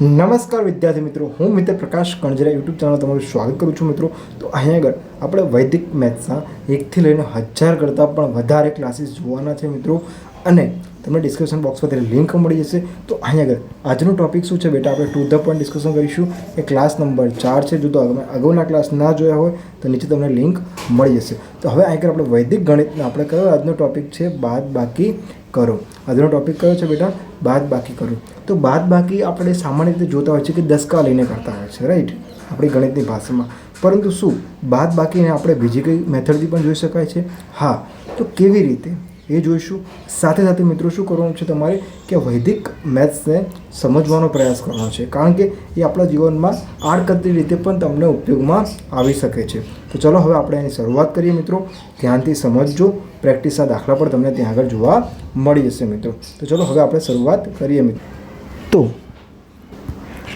નમસ્કાર વિદ્યાર્થી મિત્રો, હું મિત્ર પ્રકાશ કણજરા યુટ્યુબ ચેનલ તમારું સ્વાગત કરું છું મિત્રો. તો અહીંયા આગળ આપણે વૈદિક મેથ્સના એકથી લઈને હજાર કરતાં પણ વધારે ક્લાસીસ જોવાના છે મિત્રો. અને તમને ડિસ્ક્રિપ્શન બોક્સ પર લિંક મળી જશે. તો અહીંયા આગળ, આજનો ટોપિક શું છે બેટા? આપણે ટુ ધ પોઈન્ટ ડિસ્કશન કરીશું. એ ક્લાસ નંબર ચાર છે. જો તો તમે અગાઉના ક્લાસ ના જોયા હોય, તો નીચે તમને લિંક મળી જશે. તો હવે અહીંયા આપણે વૈદિક ગણિતને આપણે કયો આજનો ટોપિક છે? બાદ બાકી કરો. આજનો ટોપિક કયો છે બેટા? બાદ બાકી કરું. તો બાદ બાકી આપણે સામાન્ય રીતે જોતા હોય છે કે દસકા લઈને કરતા હોય છે રાઈટ આપણી ગણિતની ભાષામાં. પરંતુ શું? બાદ બાકીને આપણે બીજી કઈ મેથડથી પણ જોઈ શકાય છે? હા. તો કેવી રીતે? એ જોઈશું. સાથે સાથે મિત્રો શું કરવાનું છે તમારે? કે વૈદિક મેથ્સને સમજવાનો પ્રયાસ કરવાનો છે. કારણ કે એ આપણા જીવનમાં આડકતરી રીતે પણ તમને ઉપયોગમાં આવી શકે છે. તો ચલો હવે આપણે એની શરૂઆત કરીએ મિત્રો. ધ્યાનથી સમજજો. પ્રેક્ટિસના દાખલા પણ તમને ત્યાં આગળ જોવા મળી જશે મિત્રો. તો ચલો હવે આપણે શરૂઆત કરીએ મિત્રો. તો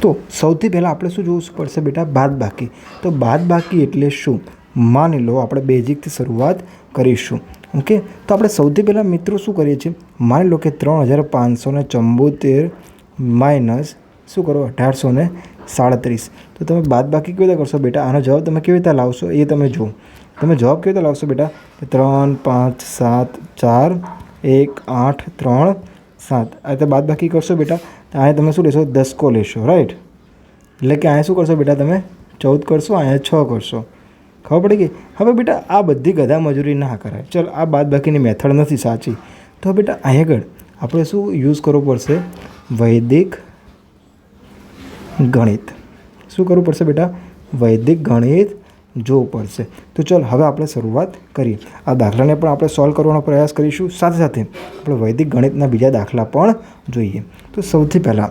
તો સૌથી પહેલાં આપણે શું જોવું પડશે બેટા? બાદ બાકી. તો બાદ બાકી એટલે શું? માની લો, આપણે બેઝિકથી શરૂઆત કરીશું. ઓકે? તો આપણે સૌથી પહેલાં મિત્રો શું કરીએ છીએ? માની લો કે ત્રણ હજાર પાંચસો ને ચંબોતેર માઇનસ શું કરો? અઢારસો ને સાડત્રીસ. તો તમે બાદ બાકી કેવી રીતે કરશો બેટા? આનો જવાબ તમે કેવી રીતે લાવશો એ તમે જુઓ. તમે જવાબ કેવી રીતે લાવશો બેટા? ત્રણ, પાંચ, સાત, ચાર, એક, આઠ, ત્રણ, સાત. આ રીતે બાદ બાકી કરશો બેટા. તો અહીંયા તમે શું લેશો? દસકો લેશો રાઈટ એટલે કે અહીંયા શું કરશો બેટા તમે? ચૌદ કરશો અહીંયા છ કરશો. ખબર પડી ગઈ? હવે બેટા, આ બધી ગધા મજૂરી ના કરાય. ચાલ, આ બાદ બાકીની મેથડ નથી સાચી. તો બેટા અહીં આગળ આપણે શું યુઝ કરવો પડશે? વૈદિક ગણિત. શું કરવું પડશે બેટા? વૈદિક ગણિત જોવું પડશે. તો ચાલ, હવે આપણે શરૂઆત કરીએ. આ દાખલાને પણ આપણે સોલ્વ કરવાનો પ્રયાસ કરીશું. સાથે સાથે આપણે વૈદિક ગણિતના બીજા દાખલા પણ જોઈએ. તો સૌથી પહેલાં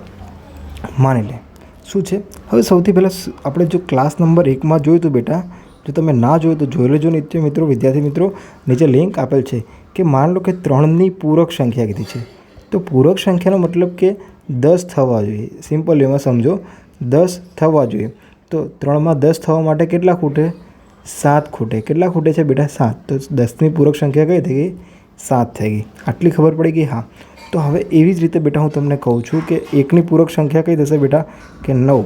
માની લે. શું છે? હવે સૌથી પહેલાં આપણે જો ક્લાસ નંબર એકમાં જોયું હતું બેટા જો તમે ના જોયું તો જોઈ લેજો નિત્ય મિત્રો, વિદ્યાર્થી મિત્રો. નીચે લિંક આપેલ છે કે માન લો કે ત્રણની પૂરક સંખ્યા કીધી છે. તો પૂરક સંખ્યાનો મતલબ કે દસ થવા જોઈએ. સિમ્પલ એમાં સમજો. દસ થવા જોઈએ. તો ત્રણમાં દસ થવા માટે કેટલા ખૂટે? સાત ખૂટે. કેટલા ખૂટે છે બેટા? સાત. તો દસની પૂરક સંખ્યા કઈ થઈ ગઈ? સાત થઈ ગઈ. આટલી ખબર પડી ગઈ? હા. તો હવે એવી જ રીતે બેટા હું તમને કહું છું કે એકની પૂરક સંખ્યા કઈ થશે બેટા? કે નવ.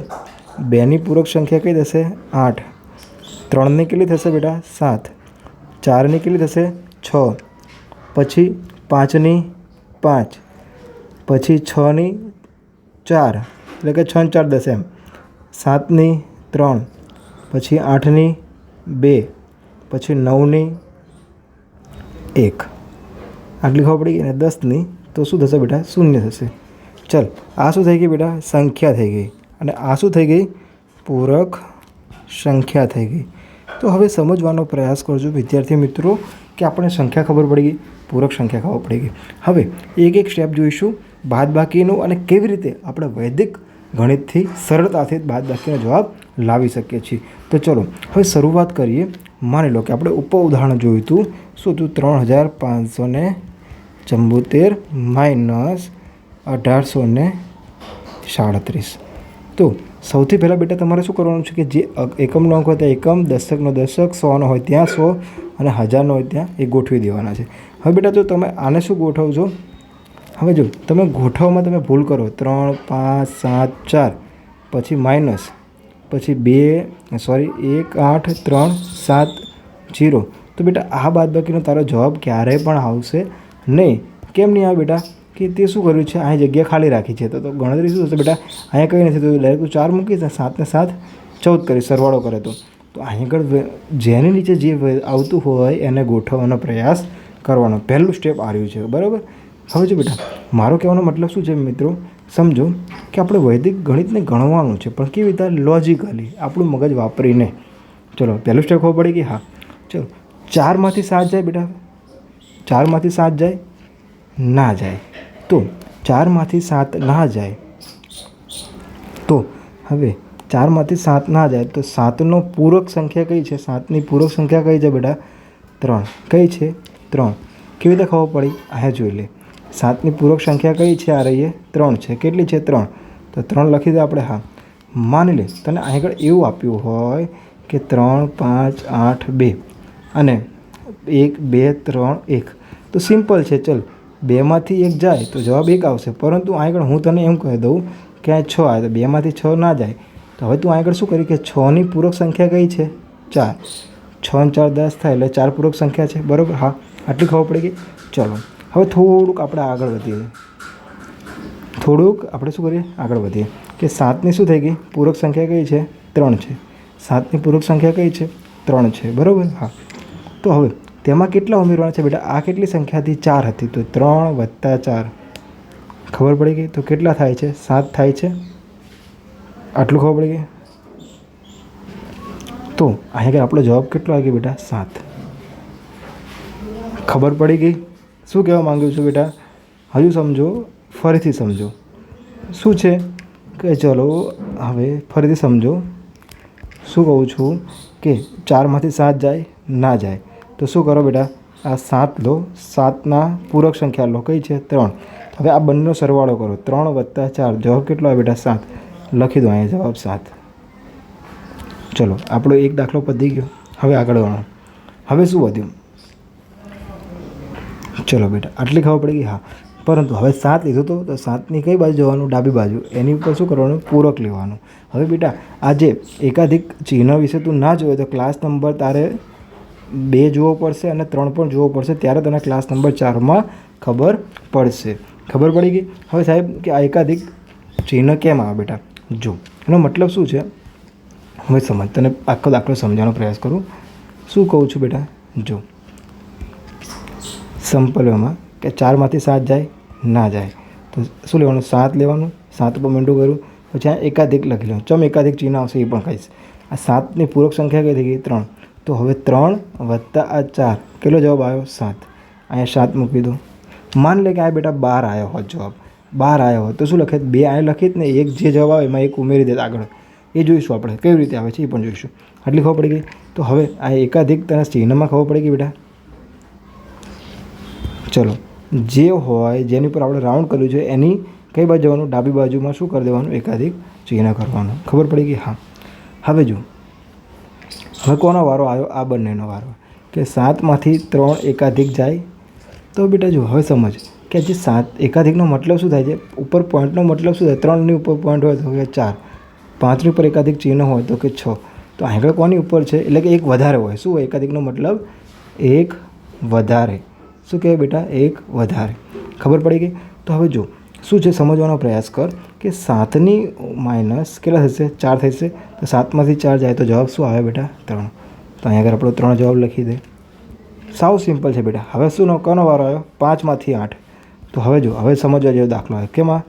બેની પૂરક સંખ્યા કઈ થશે? આઠ. ત્રણની કેટલી થશે બેટા? સાત. ચારની કેટલી થશે? છ. પછી પાંચની પાંચ. પછી છની ચાર. એટલે કે છ ને ચાર દસ એમ. સાતની ત્રણ. પછી આઠની બે. પછી નવની એક. આટલી ખબર પડી ગઈ અને દસની. તો શું થશે બેટા? શૂન્ય થશે. ચલ, આ શું થઈ ગઈ બેટા? સંખ્યા થઈ ગઈ. અને આ શું થઈ ગઈ? પૂરક સંખ્યા થઈ ગઈ. તો હવે સમજવાનો પ્રયાસ કરજો વિદ્યાર્થી મિત્રો કે આપણે સંખ્યા ખબર પડી ગઈ, પૂરક સંખ્યા ખબર પડી ગઈ. હવે એક એક સ્ટેપ જોઈશું. બાદ બાકીનું અને કેવી રીતે આપણે વૈદિક ગણિતથી સરળતાથી બાદબાકીનો જવાબ લાવી શકીએ છીએ. તો ચલો, હવે શરૂઆત કરીએ. માની લો કે આપણે ઉપ ઉદાહરણ જોયું હતું. શું હતું? ત્રણ હજાર પાંચસો ને ચંબોતેર માઇનસ અઢારસો ને સાડત્રીસ. તો સૌથી પહેલાં બેટા તમારે શું કરવાનું છે કે જે એકમનો અંક હોય ત્યાં એકમ, દશકનો દશક, સોનો હોય ત્યાં સો અને હજારનો હોય ત્યાં એ ગોઠવી દેવાના છે. હવે બેટા જો તમે આને શું ગોઠવજો? હવે જો તમે ગોઠવવામાં તમે ભૂલ કરો, ત્રણ, પાંચ, સાત, ચાર, પછી માઇનસ, પછી બે, સોરી, એક, આઠ, ત્રણ, સાત, જીરો. તો બેટા આ બાદબાકીનો તારો જવાબ ક્યારેય પણ આવશે નહીં. કેમ નહીં આવે બેટા? કે તે શું કર્યું છે? અહીં જગ્યા ખાલી રાખી છે. તો ગણતરી શું થશે બેટા? અહીંયા કંઈ નથી તો ડાયરેક્ટ તું ચાર મૂકીશ સાતને સાત ચૌદ કરી સરવાળો કરે તો. તો અહીં આગળ જેની નીચે જે આવતું હોય એને ગોઠવવાનો પ્રયાસ કરવાનો. પહેલું સ્ટેપ આ રહ્યું છે. બરાબર? હવે જો બેટા, મારો કહેવાનો મતલબ શું છે મિત્રો? સમજો કે આપણે વૈદિક ગણિતને ગણવાનું છે, પણ કેવી રીતે લોજિકલી આપણું મગજ વાપરીને. ચલો, પહેલું સ્ટેપ ખબર પડી કે હા. ચલો, ચારમાંથી સાત જાય બેટા? ચારમાંથી સાત જાય? ના જાય. તો ચારમાંથી સાત ના જાય. તો હવે ચારમાંથી સાત ના જાય તો સાતનો પૂરક સંખ્યા કઈ છે? સાતની પૂરક સંખ્યા કઈ છે બેટા? ત્રણ. કઈ છે? ત્રણ. કેવી રીતે ખબર પડી? આ જોઈ લે. સાતની પૂરક સંખ્યા કઈ છે આ રહીએ? ત્રણ છે. કેટલી છે? ત્રણ. તો ત્રણ લખી દે આપણે હા. માની લે, તને આગળ એવું આપ્યું હોય કે ત્રણ, પાંચ, આઠ, બે અને એક, બે, ત્રણ, એક. તો સિમ્પલ છે. ચલ. બેમાંથી એક જાય તો જવાબ એક આવશે. પરંતુ આગળ હું તને એમ કહી દઉં કે ક્યાંય છ આવે તો બેમાંથી છ ના જાય. તો હવે તું આગળ શું કરી કે છની પૂરક સંખ્યા કઈ છે? ચાર. છ ચાર દસ થાય એટલે ચાર પૂરક સંખ્યા છે. બરાબર? હા. આટલી ખબર પડી ગઈ? ચલો. હવે થોડુંક આપણે આગળ વધીએ. થોડુંક આપણે શું કરીએ? આગળ વધીએ. કે સાતની શું થઈ ગઈ? પૂરક સંખ્યા કઈ છે? ત્રણ છે. સાતની પૂરક સંખ્યા કઈ છે? ત્રણ છે. બરાબર? હા. તો હવે તેમાં કેટલા ઉમેરવાના છે બેટા? આ કેટલી સંખ્યા હતી ચાર હતી? તો ત્રણ વત્તા ચાર. ખબર પડી ગઈ? તો કેટલા થાય છે? સાત થાય છે? આટલું ખબર પડી ગઈ? તો અહીંયા આગળ આપણો જવાબ કેટલો આવી ગયો બેટા? સાત. ખબર પડી ગઈ? શું કહેવા માંગ્યું છું બેટા? હજુ સમજો, ફરીથી સમજો. શું છે? કે ચલો, હવે ફરીથી સમજો. શું કહું છું? કે ચારમાંથી સાત જાય, ના જાય. તો શું કરો બેટા? આ સાત લો. સાતના પૂરક સંખ્યા લો. કઈ છે? ત્રણ. હવે આ બંનેનો સરવાળો કરો. ત્રણ વત્તા ચાર. જવાબ કેટલો આવે બેટા? સાત. લખી દો, અહીંયા જવાબ સાત. ચલો, આપણો એક દાખલો પતી ગયો. હવે આગળ વણો હવે શું વધ્યું? ચલો બેટા, આટલી ખબર પડી ગઈ? હા. પરંતુ હવે સાત લીધું તો તો સાતની કઈ બાજુ જવાનું? ડાબી બાજુ. એની ઉપર શું કરવાનું? પૂરક લેવાનું. હવે બેટા, આજે એકાધિક ચિહ્ન વિશે તું ના જોયો તો ક્લાસ નંબર તારે બે જોવો પડશે અને ત્રણ પણ જોવો પડશે ત્યારે તને ક્લાસ નંબર ચારમાં ખબર પડશે. ખબર પડી ગઈ? હવે સાહેબ, કે આ એકાધિક ચિહ્ન કેમ આવે બેટા? જો, એનો મતલબ શું છે? હવે સમજ, તને આખો દાખલો સમજવાનો પ્રયાસ કરું. શું કહું છું બેટા? જો સંપલમાં કે ચારમાંથી સાત જાય, ના જાય. તો શું લેવાનું? સાત લેવાનું? સાત ઉપર મીંડું કર્યું, પછી આ એકાધિક લખી લેવાનું. ચમ એકાધિક ચિહ્ન આવશે એ પણ કહીશ. આ સાતની પૂરક સંખ્યા કઈ થઈ ગઈ? ત્રણ. તો હવે ત્રણ વત્તા આ ચાર. કેટલો જવાબ આવ્યો? સાત. અહીંયા સાત મૂકી દો માન લે કે આ બેટા બાર આવ્યો હોત જવાબ. બાર આવ્યો હોત. તો શું લખે? બે આ લખીત ને એક જે જવાબ આવે એમાં એક ઉમેરી દે આગળ. એ જોઈશું આપણે. કેવી રીતે આવે છે એ પણ જોઈશું. આટલી ખબર પડી ગઈ? તો હવે આ એકાધિક તને ચિહ્નમાં ખબર પડી ગઈ બેટા? ચલો. જે હોય, જેની પર આપણે રાઉન્ડ કર્યું છે, એની કઈ બાજુ જવાનું? ડાબી બાજુમાં શું કરી દેવાનું? એકાધિક ચિહ્ન કરવાનું. ખબર પડી ગઈ? હા. હવે જો. હવે કોનો વારો આવ્યો, આ બંનેનો વારો. કે સાતમાંથી ત્રણ એકાધિક જાય, તો બેટા જો હવે સમજ કે જે સાત એકાધિકનો મતલબ શું થાય છે? ઉપર પોઈન્ટનો મતલબ શું થાય? ત્રણની ઉપર પોઈન્ટ હોય તો કે ચાર. પાંચની ઉપર એકાધિક ચિહ્ન હોય તો કે છ. તો આગળ કોની ઉપર છે? એટલે કે એક વધારે હોય. શું હોય? એકાધિકનો મતલબ એક વધારે. શું કહેવાય બેટા? એક વધારે. ખબર પડી ગઈ? તો હવે જો, શું છે? સમજવાનો પ્રયાસ કર. કે સાતની માઇનસ કેટલા થશે? ચાર થશે. તો સાતમાંથી ચાર જાય તો જવાબ શું આવે બેટા? ત્રણ. તો અહીંયા આગળ આપણો ત્રણ જવાબ લખી દે. સાવ સિમ્પલ છે બેટા. હવે શું કોનો વારો આવ્યો? પાંચમાંથી આઠ. તો હવે જો હવે સમજવા જેવો દાખલો આવ્યો. કેમાં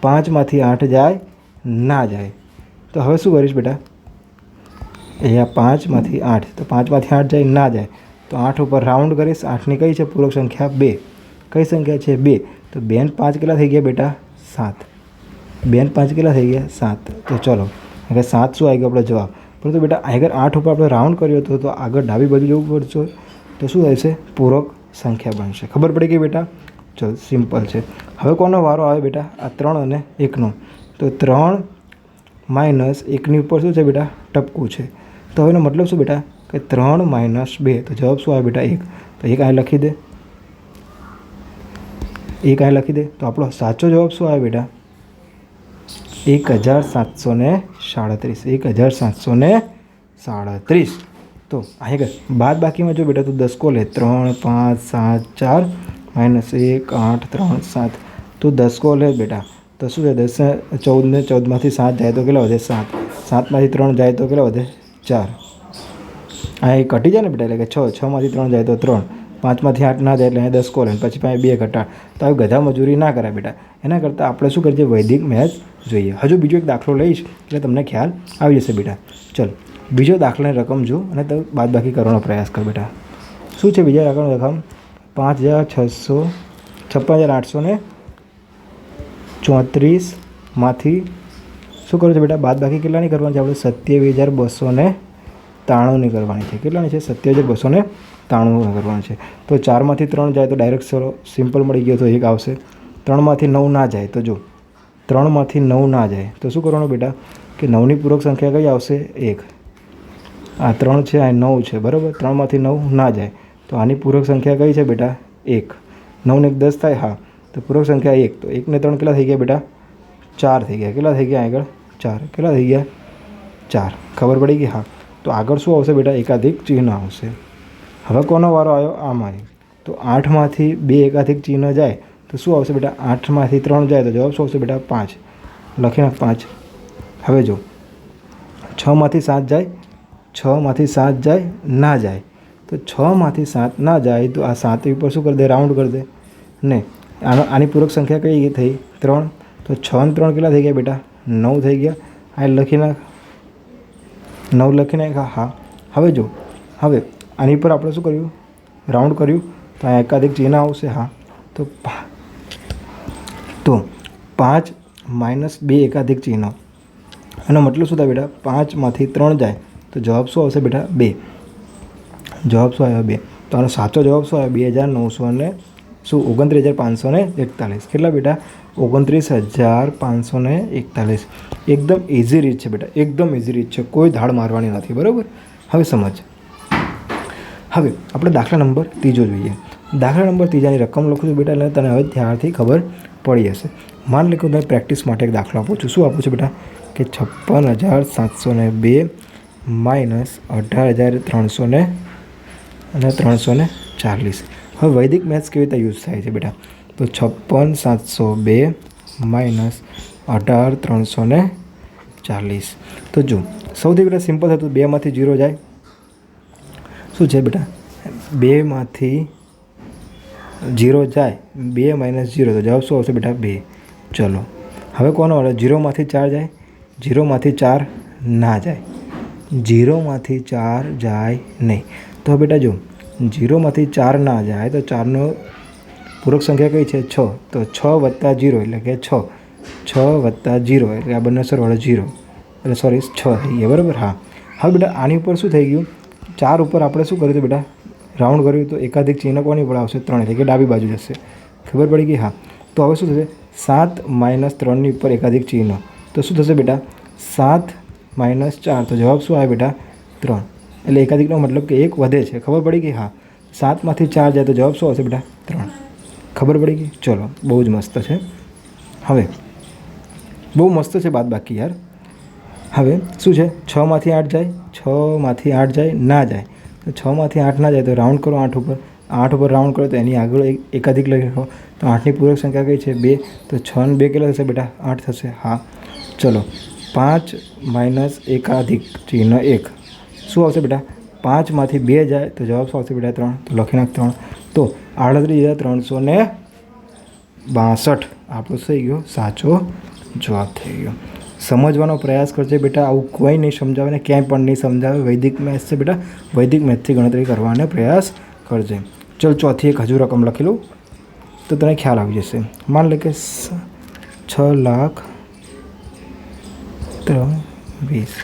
પાંચમાંથી આઠ જાય, ના જાય. તો હવે શું કરીશ બેટા? અહીંયા પાંચમાંથી આઠ. તો પાંચમાંથી આઠ જાય, ના જાય. તો આઠ ઉપર રાઉન્ડ કરીશ. આઠની કઈ છે? પૂરક સંખ્યા બે. કઈ સંખ્યા છે? બે. તો બેન પાંચ કેટલા થઈ ગયા બેટા? સાત. બેન પાંચ કેટલા થઈ ગયા? સાત. તો ચલો, હવે સાત શું આવી ગયો આપણો જવાબ? પરંતુ બેટા આગળ આઠ ઉપર આપણે રાઉન્ડ કર્યો હતો તો આગળ ડાબી બાજુ જવું પડશે. તો શું થશે? પૂરક સંખ્યા બનશે. ખબર પડી ગઈ બેટા? ચલો સિમ્પલ છે. હવે કોનો વારો આવે બેટા? આ ત્રણ અને એકનો. તો ત્રણ માઇનસ એકની ઉપર શું છે બેટા? ટપકું છે. તો હવેનો મતલબ શું બેટા? કે ત્રણ માઇનસ બે. તો જવાબ શું આવે બેટા? એક. તો એક અહીં લખી દે. એક અહીં લખી દે. તો આપણો સાચો જવાબ શું આવે બેટા? એક હજાર સાતસો ને સાડત્રીસ. એક હજાર સાતસો ને સાડત્રીસ. તો અહીં બાદ બાકીમાં જો બેટા તું દસકો લે, ત્રણ, પાંચ, સાત, ચાર, માઇનસ એક, આઠ, ત્રણ, સાત. તું દસકો લે બેટા. તો શું છે? દસ ચૌદ ને ચૌદમાંથી સાત જાય તો કેટલા વધે? સાત. સાતમાંથી ત્રણ જાય તો કેટલા વધે? ચાર. આ એ ઘટી જાય ને બેટા એટલે કે છ. છમાંથી ત્રણ જાય તો ત્રણ. પાંચમાંથી આઠ ના જાય એટલે અહીંયા દસ કોલ પછી પાસે બે ઘટાડ. તો આવી ગધા મજૂરી ના કરાય બેટા. એના કરતાં આપણે શું કરીએ? વૈદિક મેથ્સ જોઈએ. હજુ બીજો એક દાખલો લઈશ એટલે તમને ખ્યાલ આવી જશે બેટા. ચલો, બીજો દાખલાની રકમ જો અને તમે બાદબાકી કરવાનો પ્રયાસ કર બેટા. શું છે બીજા દાખલાની રકમ? પાંચ હજાર છસો છપ્પન હજાર આઠસો ને ચોત્રીસમાંથી શું કરવું છે બેટા? બાદ બાકી કેટલાની કરવાની છે? આપણે સત્યાવીસ હજાર બસો ને ત્રાણુંની કરવાની છે. કેટલાની છે? સત્યાવીસ હજાર બસો ને ત્રાણું કરવાનું છે. તો ચારમાંથી ત્રણ જાય તો ડાયરેક્ટ સરો સિમ્પલ મળી ગયો તો એક આવશે. ત્રણમાંથી નવ ના જાય તો જો, ત્રણમાંથી નવ ના જાય તો શું કરવાનું બેટા? કે નવની પૂરક સંખ્યા કઈ આવશે? એક. આ ત્રણ છે, આ નવ છે, બરાબર? ત્રણમાંથી નવ ના જાય. તો આની પૂરક સંખ્યા કઈ છે બેટા? એક. નવને એક દસ થાય, હા. તો પૂરક સંખ્યા એક. તો એકને ત્રણ કેટલા થઈ ગયા બેટા? ચાર થઈ ગયા. કેટલા થઈ ગયા આગળ? ચાર. કેટલા થઈ ગયા? ચાર. ખબર પડી ગઈ? હા. તો આગળ શું આવશે બેટા? એકાધિક ચિહ્ન આવશે. હવે કોનો વારો આવ્યો? આમાંથી તો આઠમાંથી બે એકાધિક ચિહ્ન જાય, તો શું આવશે બેટા? આઠમાંથી ત્રણ જાય, તો જવાબ શું આવશે બેટા? પાંચ. લખી નાખ પાંચ. હવે જો. છમાંથી સાત જાય, છમાંથી સાત જાય, ના જાય. તો છમાંથી સાત ના જાય, તો આ સાત ઉપર શું કરી દે? રાઉન્ડ કરી દે. ને આનો, આની પૂરક સંખ્યા કઈ થઈ? ત્રણ. તો છ ને ત્રણ કેટલા થઈ ગયા બેટા? નવ થઈ ગયા. આ લખી નાખ નવ લખી નાખ હા. હવે જો. હવે આની પર આપણે શું કર્યું? રાઉન્ડ કર્યું. તો આ એકાધિક ચિહ્ન આવશે, હા. તો તો પાંચ માઇનસ બે એકાધિક ચિહ્નો એનો મતલબ શું થાય બેટા? પાંચમાંથી ત્રણ જાય. તો જવાબ શું આવશે બેટા? બે. જવાબ શું આવ્યો? બે. તો આનો સાચો જવાબ શું આવ્યો? બે હજાર નવસો ને શું? ઓગણત્રીસ હજાર પાંચસો ને એકતાલીસ. કેટલા બેટા? ઓગણત્રીસ હજાર પાંચસો ને એકતાલીસ. એકદમ ઇઝી રીત છે બેટા. એકદમ ઇઝી રીત છે. કોઈ ધાડ મારવાની નથી. બરાબર? હવે સમજ. હવે, આપણે દાખલા નંબર ત્રીજો જોઈએ. દાખલા નંબર ત્રીજાની રકમ લખું છું બેટા, એટલે તને હવે ત્યારથી ખબર પડી હશે. માન લે કે હું પ્રેક્ટિસ માટે એક દાખલો આપું છું. શું આપું છું બેટા? કે છપ્પન હજાર સાતસો ને બે માઇનસ અઢાર હજાર ત્રણસો ને અને ત્રણસો ને ચાલીસ. હવે વૈદિક મેથ્સ કેવી રીતે યુઝ થાય છે બેટા? તો છપ્પન સાતસો બે માઇનસ અઢાર ત્રણસો ચાલીસ. તો જો સૌથી પહેલાં સિમ્પલ હતું બેમાંથી જીરો જાય. શું છે બેટા? બેમાંથી જીરો જાય, બે માઇનસ જીરો તો જવાબ શું આવશે બેટા? બે. ચલો. હવે કોનો વાળો જીરોમાંથી ચાર જાય જીરોમાંથી ચાર ના જાય. જીરોમાંથી ચાર જાય નહીં. તો બેટા જો જીરોમાંથી ચાર ના જાય તો ચારનો પૂરક સંખ્યા કઈ છે? છ. તો છ વત્તા જીરો એટલે કે છ. છ વત્તા જીરો એટલે આ બંને સરવાળો જીરો એટલે સોરી છ થઈ ગયા. બરાબર? હા. હવે બેટા આની ઉપર શું થઈ ગયું? ચાર ઉપર આપણે શું કર્યું હતું બેટા? રાઉન્ડ કર્યું તો એકાધિક ચિહ્ન કોની પર આવશે ત્રણ, એટલે કે ડાબી બાજુ જશે. ખબર પડી ગઈ? હા. તો હવે શું થશે? સાત માઇનસ ત્રણની ઉપર એકાધિક ચિહ્ન. તો શું થશે બેટા? સાત માઇનસ ચાર. તો જવાબ શું આવે બેટા? ત્રણ. એટલે એકાધિકનો મતલબ કે એક વધે છે. ખબર પડી ગઈ? હા. સાતમાંથી ચાર જાય તો જવાબ શું આવશે બેટા? ત્રણ. ખબર પડી ગઈ? ચલો, બહુ જ મસ્ત છે. હવે, બહુ મસ્ત છે બાદ બાકી યાર. હવે શું છે? છમાંથી આઠ જાય છમાંથી આઠ જાય, ના જાય. તો છમાંથી આઠ ના જાય તો રાઉન્ડ કરો આઠ ઉપર. આઠ ઉપર રાઉન્ડ કરો તો એની આગળ એક એકાધિક લઈ રાખો તો આઠની પૂરક સંખ્યા કઈ છે? બે. તો છ ને બે કેટલા થશે બેટા? આઠ થશે. હા. ચલો. પાંચ માઇનસ એકાધિક ચિહ્ન એક. શું આવશે બેટા? પાંચમાંથી બે જાય તો જવાબ શું આવશે બેટા? ત્રણ. તો લખી નાખ ત્રણ. તો આડત્રીસ હજાર ત્રણસો ને બાસઠ. આપણો થઈ ગયો. સાચો જવાબ થઈ ગયો. સમજવાનો પ્રયાસ કરજે બેટા, આવું કોઈ નહીં સમજાવે ને ક્યાંય પણ નહીં સમજાવે. વૈદિક મેથ્સ છે બેટા, વૈદિક મેથ્સથી ગણતરી કરવાનો પ્રયાસ કરજે. ચલ ચોથી એક હજુ રકમ લખી લઉં. તો તને ખ્યાલ આવી જશે. માન લે કે છ લાખ ત્રણ વીસ.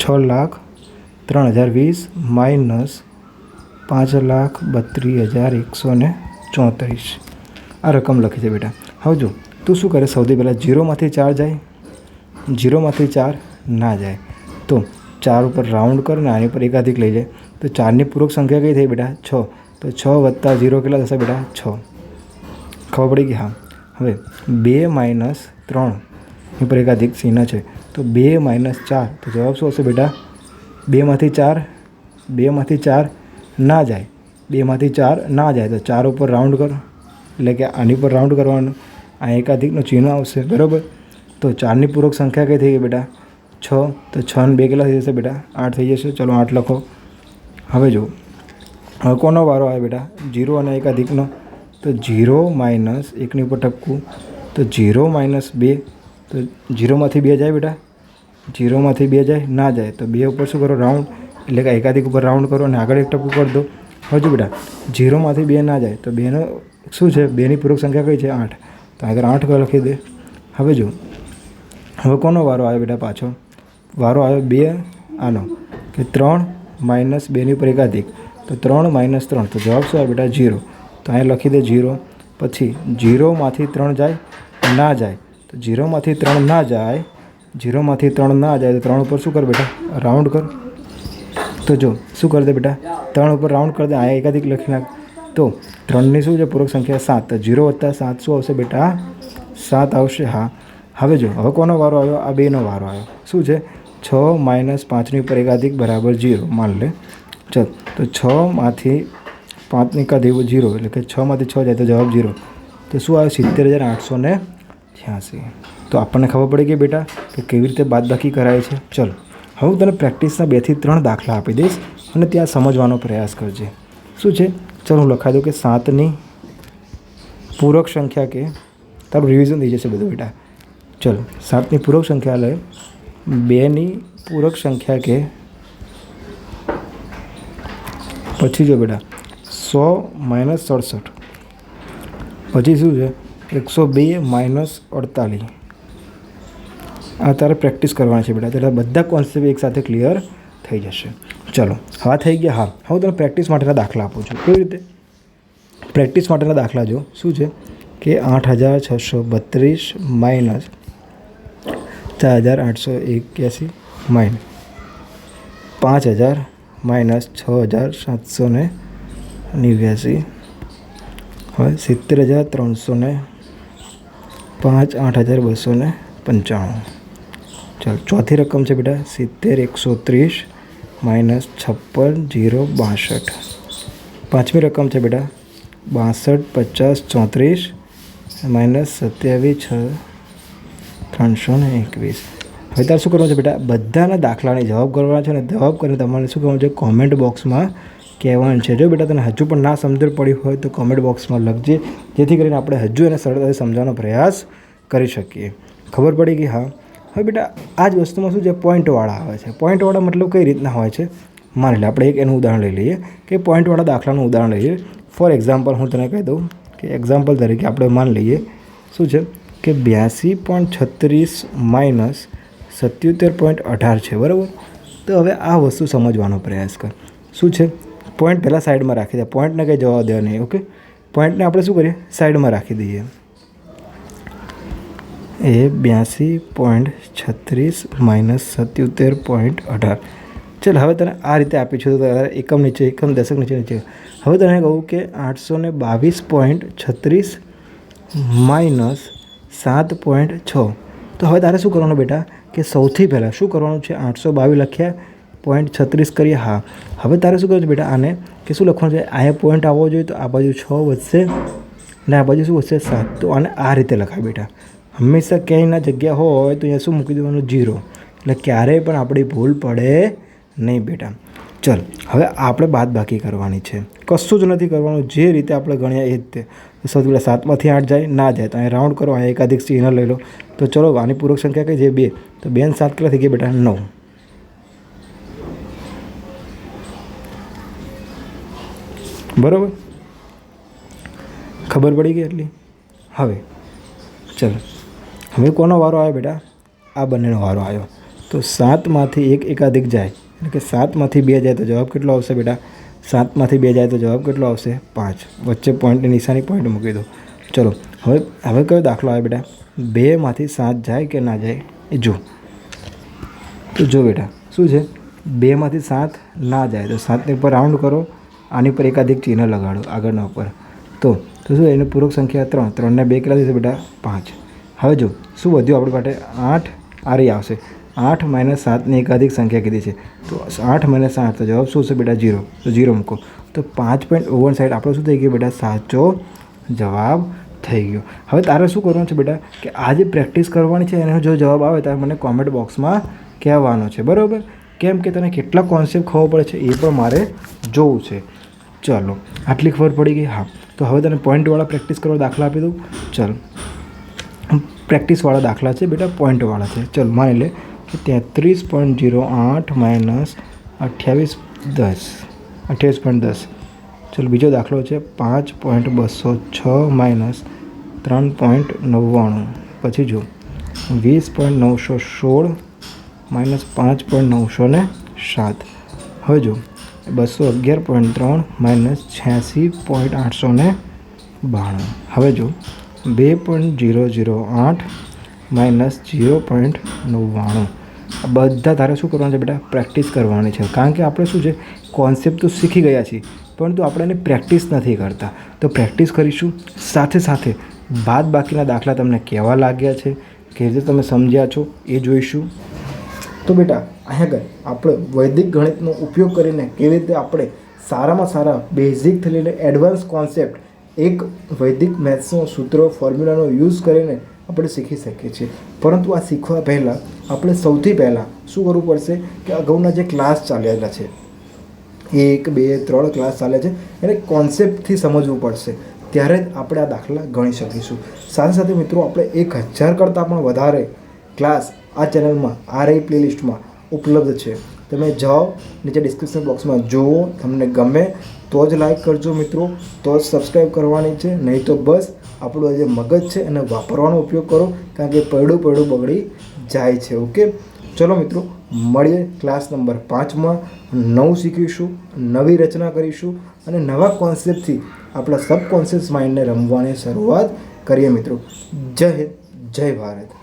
છ લાખ ત્રણ હજાર વીસ માઇનસ પાંચ લાખ બત્રીસ હજાર એકસો ને ચોત્રીસ. આ રકમ લખી છે બેટા. હવે જો, તું શું કરે? સૌથી પહેલાં જીરોમાંથી ચાર જાય. જીરોમાંથી ચાર ના જાય. તો ચાર ઉપર રાઉન્ડ કર ને આની ઉપર એકાધિક લઈ જાય તો ચારની પૂરક સંખ્યા કઈ થઈ બેટા? છ. તો છ વત્તા જીરો કેટલા થશે બેટા? છ. ખબર પડી ગઈ? હા. હવે બે માઇનસ ત્રણ. એની પર એકાધિક ચિહ્ન છે. તો બે માઇનસ ચાર. તો જવાબ શું હશે બેટા? બેમાંથી ચાર બેમાંથી ચાર ના જાય. બેમાંથી ચાર ના જાય. તો ચાર ઉપર રાઉન્ડ કરો. એટલે કે આની પર રાઉન્ડ કરવાનું. આ એકાધિકનું ચિહ્ન આવશે, બરાબર? તો ચારની પૂરક સંખ્યા કઈ થઈ ગઈ બેટા? છ. તો છ ને બે કેટલા થઈ જશે બેટા? આઠ થઈ જશે. ચલો આઠ લખો. હવે જુઓ. હવે કોનો વારો આવે બેટા? જીરો અને એકાધિકનો. તો જીરો માઇનસ એકની ઉપર ટપકું. તો જીરો માઇનસ બે. તો જીરોમાંથી બે જાય બેટા? જીરોમાંથી બે જાય, ના જાય. તો બે ઉપર શું કરો? રાઉન્ડ એટલે કે એકાધિક ઉપર રાઉન્ડ કરો અને આગળ એક ટપકું કરી દો. હવે જો બેટા, ઝીરોમાંથી બે ના જાય તો બેનો શું છે? બેની પૂરક સંખ્યા કઈ છે? આઠ. તો આગળ આઠ લખી દે. હવે જો, હવે કોનો વારો આવ્યો બેટા પાછો? વારો આવ્યો બે, આનો. કે ત્રણ માઇનસ બેની ઉપર એકાધિક. તો ત્રણ માઇનસ ત્રણ. તો જવાબ શું આવે બેટા? જીરો તો અહીંયા લખી દે જીરો પછી જીરોમાંથી ત્રણ જાય, ના જાય. તો જીરોમાંથી ત્રણ ના જાય જીરોમાંથી ત્રણ ના જાય તો ત્રણ ઉપર શું કર બેટા? રાઉન્ડ કર. તો જો, શું કરી દે બેટા? ત્રણ ઉપર રાઉન્ડ કરી દે. આ એકાધિક લખી નાખ. તો ત્રણની શું છે? પૂરક સંખ્યા સાત. જીરો વત્તા સાત શું આવશે બેટા? સાત આવશે, હા. હવે જો, હવે કોનો વારો આવ્યો? આ બેનો વારો આવ્યો. શું છે? છ માઇનસ પાંચની ઉપર એકાધિક બરાબર જીરો માન લે. ચલ, તો છમાંથી પાંચની એકાધિક જીરો એટલે કે છમાંથી છ જાય તો જવાબ જીરો તો શું આવ્યો? સિત્તેર હજાર આઠસો ને છ્યાસી. તો આપણને ખબર પડી ગઈ બેટા કે કેવી રીતે બાદબાકી કરાય છે? ચલ. હવે હું તને પ્રેક્ટિસના બેથી ત્રણ દાખલા આપી દઈશ અને ત્યાં સમજવાનો પ્રયાસ કરજે. શું છે? ચાલ હું લખાઈ દઉં કે સાતની પૂરક સંખ્યા કે તારું રિવિઝન થઈ જશે બધું બેટા. ચલો, સાતની પૂરક સંખ્યા લે બેની પૂરક સંખ્યા કે પછી જો બેટા, સો માઇનસ સડસઠ. પછી શું છે? એકસો બે માઇનસ અડતાલીસ. આ તારે પ્રેક્ટિસ કરવાની છે બેટા. ત્યારે બધા કોન્સેપ્ટ એકસાથે ક્લિયર થઈ જશે. ચલો હા થઈ ગયા હા. હવે તમે પ્રેક્ટિસ માટેના દાખલા આપું છું. કેવી રીતે? પ્રેક્ટિસ માટેના દાખલા જો શું છે? કે આઠ હજાર છસો બત્રીસ માઇનસ ચાર હજાર આઠસો એક્યાસી માઇનસ પાંચ હજાર માઇનસ છ હજાર સાતસો ને નેવ્યાસી. હવે સિત્તેર હજાર ત્રણસો ને પાંચ, આઠ હજાર બસો ને પંચાણું. ચાલો, ચોથી રકમ છે બેટા, સિત્તેર, એકસો ત્રીસ, માઇનસ છપ્પન, જીરો, બાસઠ. પાંચમી રકમ છે બેટા, બાસઠ, પચાસ, ચોત્રીસ, માઇનસ સત્યાવીસ, છ, ત્રણસો ને એકવીસ. હવે તારે શું કરવાનું છે બેટા, બધાના દાખલાની જવાબ કરવાના છે અને જવાબ કરીને તમારે શું કરવાનું છે કોમેન્ટ બોક્સમાં કહેવાનું છે. જો બેટા તને હજુ પણ ના સમજણ પડી હોય તો કોમેન્ટ બોક્સમાં લખજે, જેથી કરીને આપણે હજુ એને સરળતાથી સમજવાનો પ્રયાસ કરી શકીએ. ખબર પડી કે હા. હવે બેટા, આ જ વસ્તુમાં શું છે? પોઈન્ટવાળા આવે છે. પોઈન્ટવાળા મતલબ કઈ રીતના હોય છે? માની લે, આપણે એક એનું ઉદાહરણ લઈ લઈએ કે પોઈન્ટવાળા દાખલાનું ઉદાહરણ લઈએ. ફોર એક્ઝામ્પલ હું તને કહી દઉં કે એક્ઝામ્પલ તરીકે આપણે માની લઈએ, શું છે? કે બ્યાસી પોઈન્ટ છત્રીસ માઇનસ સત્યોતેર પોઈન્ટ અઢાર છે, બરાબર? તો હવે આ વસ્તુ સમજવાનો પ્રયાસ કર. શું છે? પોઈન્ટ પહેલાં સાઈડમાં રાખી દે. પોઈન્ટને કંઈ જવાબ દેવા નહીં ઓકે પોઈન્ટને આપણે શું કરીએ? સાઈડમાં રાખી દઈએ. એ બ્યાસી પોઈન્ટ છત્રીસ માઇનસ સત્યોતેર પોઈન્ટ અઢાર. ચાલ, હવે તને આ રીતે આપી છે, તો એકમ નીચે, એકમ દશક નીચે નીચે. હવે તને કહું કે આઠસો ને બાવીસ પોઈન્ટ છત્રીસ માઇનસ સાત પોઈન્ટ છ. તો હવે તારે શું કરવાનું બેટા? કે સૌથી પહેલાં શું કરવાનું છે? આઠસો બાવીસ લખ્યા, પોઈન્ટ છત્રીસ કરીએ, હા. હવે તારે શું કરવું છે બેટા? આને કે શું લખવાનું છે? અહીંયા પોઈન્ટ આવવો જોઈએ, તો આ બાજુ છ વધશે ને આ બાજુ શું વધશે? સાત. તો આને આ રીતે લખાય બેટા. હંમેશા ક્યાંયના જગ્યા હોય તો અહીંયા શું મૂકી દેવાનું? જીરો એટલે ક્યારેય પણ આપણી ભૂલ પડે નહીં બેટા. ચલ, હવે આપણે બાદ બાકી કરવાની છે. કશું જ નથી કરવાનું. જે રીતે આપણે ગણ્યા એ જ તે. સૌથી પહેલાં સાતમાંથી આઠ જાય, ના જાય. તો અહીં રાઉન્ડ કરો અહીં એકાધિક ચિહ્ન લઈ લો. તો ચલો, આની પૂરક સંખ્યા કઈ છે? બે. તો બે ને સાત કેટલા થઈ ગયા બેટા? નવ. બરાબર? ખબર પડી ગઈ એટલી? હવે. ચલો. હવે કોનો વારો આવ્યો બેટા? આ બંનેનો વારો આવ્યો. તો સાતમાંથી એક એકાધિક જાય. એટલે કે સાતમાંથી બે જાય તો જવાબ કેટલો આવશે બેટા? સાતમાંથી બે જાય તો જવાબ કેટલો આવશે? પાંચ. વચ્ચે પોઈન્ટની નિશાની પોઈન્ટ મૂકી દો. ચલો, હવે હવે કયો દાખલો આવે બેટા? બેમાંથી સાત જાય કે ના જાય એ જો તો જો બેટા, શું છે? બેમાંથી સાત ના જાય. તો સાતની ઉપર રાઉન્ડ કરો. આની પર એકાધિક ચિહ્ન લગાડો આગળના ઉપર. તો તો શું, એની પૂરક સંખ્યા ત્રણ. ત્રણને બે કેટલા થશે બેટા? પાંચ. હવે જો, શું વધ્યું આપણી માટે? આઠ આરી આવશે. આઠ માઇનસ સાતની એકાધિક સંખ્યા કીધી છે. તો આઠ માઇનસ સાત, તો જવાબ શું છે બેટા? જીરો તો જીરો મૂકો. તો પાંચ પોઈન્ટ ઓવન સાઈડ આપણો શું થઈ ગયું બેટા? સાચો જવાબ થઈ ગયો. હવે તારે શું કરવાનું છે બેટા? કે આ જે પ્રેક્ટિસ કરવાની છે, એનો જો જવાબ આવે ત્યારે મને કોમેન્ટ બોક્સમાં કહેવાનો છે. બરાબર? કેમ કે તને કેટલા કોન્સેપ્ટ ખબર પડે છે, એ પણ મારે જોવું છે. ચાલો, આટલી ખબર પડી ગઈ? હા. તો હવે તને પોઈન્ટવાળા પ્રેક્ટિસ કરવા દાખલા આપી દઉં. ચાલ. પ્રેક્ટિસવાળા દાખલા છે બેટા, પોઈન્ટવાળા છે. ચલ, માની લે કે તેત્રીસ પોઈન્ટ જીરો આઠ માઇનસ અઠ્યાવીસ દસ. અઠ્યાવીસ પોઈન્ટ દસ. ચલો, બીજો દાખલો છે પાંચ પોઈન્ટ બસો છ માઇનસ ત્રણ પોઈન્ટ નવ્વાણું. પછી જો, વીસ પોઈન્ટ નવસો સોળ માઇનસ પાંચ પોઈન્ટ નવસો ને સાત. હવે જો, બસો અગિયાર પોઈન્ટ ત્રણ માઇનસ છ્યાસી પોઈન્ટ આઠસો ને બાણું. હવે જો બે પોઈન્ટ જીરો જીરો આઠ માઇનસ જીરો પોઈન્ટ નવ્વાણું. બધા તારે શું કરવાનું છે બેટા? પ્રેક્ટિસ કરવાની છે. કારણ કે આપણે શું છે કોન્સેપ્ટ તો શીખી ગયા છીએ, પરંતુ આપણે એની પ્રેક્ટિસ નથી કરતા. તો પ્રેક્ટિસ કરીશું. સાથે સાથે બાદ બાકીના દાખલા તમને કેવા લાગ્યા છે કે રીતે તમે સમજ્યા છો, એ જોઈશું. તો બેટા, અહીંયા આગળ આપણે વૈદિક ગણિતનો ઉપયોગ કરીને કેવી રીતે આપણે સારામાં સારા બેઝિકથી લઈને એડવાન્સ કોન્સેપ્ટ એક વૈદિક મેથ્સનો સૂત્રો, ફોર્મ્યુલાનો યુઝ કરીને આપણે શીખી શકીએ છીએ. પરંતુ આ શીખવા પહેલાં આપણે સૌથી પહેલાં શું કરવું પડશે કે અગાઉના જે ક્લાસ ચાલેલા છે, એક, બે, ત્રણ ક્લાસ ચાલે છે, એને કોન્સેપ્ટથી સમજવું પડશે. ત્યારે જ આપણે આ દાખલા ગણી શકીશું. સાથે સાથે મિત્રો, આપણે એક હજાર કરતાં પણ વધારે ક્લાસ આ ચેનલમાં, આ રહી પ્લેલિસ્ટમાં ઉપલબ્ધ છે. તમે જાઓ, નીચે ડિસ્ક્રિપ્શન બોક્સમાં જુઓ, તમને ગમે તો જ લાઈક કરજો મિત્રો, તો જ સબસ્ક્રાઈબ કરવાની છે, નહીં તો બસ આપણું જે મગજ છે એને વાપરવાનો ઉપયોગ કરો, કારણ કે પડ્યું પડ્યું બગડી જાય છે ઓકે ચલો મિત્રો, મળીએ ક્લાસ નંબર પાંચમાં, નવું શીખીશું, નવી રચના કરીશું અને નવા કોન્સેપ્ટથી આપણા સબકોન્શિયસ માઇન્ડને રમવાની શરૂઆત કરીએ મિત્રો. જય હિન્દ, જય ભારત.